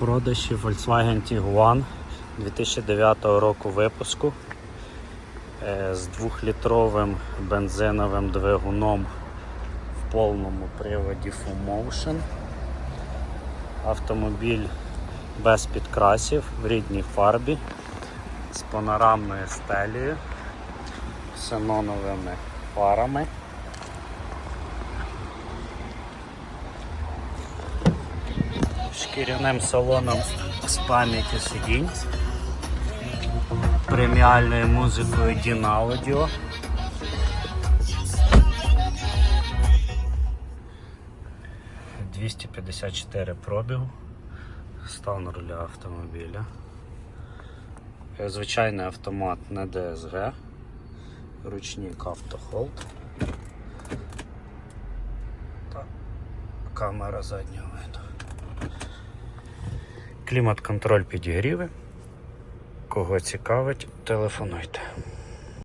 продажі Volkswagen Tiguan 2009 року випуску е, з 2-літровим бензиновим двигуном в повному приводі Full Motion. Автомобіль без підкрасів в рідній фарбі з панорамною стелею, ксеноновими фарами. Шкіряним салоном з пам'яті сидінь, преміальною музикою DIN Audio. «254 пробігу, стан руля автомобіля. Е, Звичайний автомат не DSG, ручник автохолд. Камера заднього виду. Клімат-контроль підігріви. Кого цікавить, телефонуйте.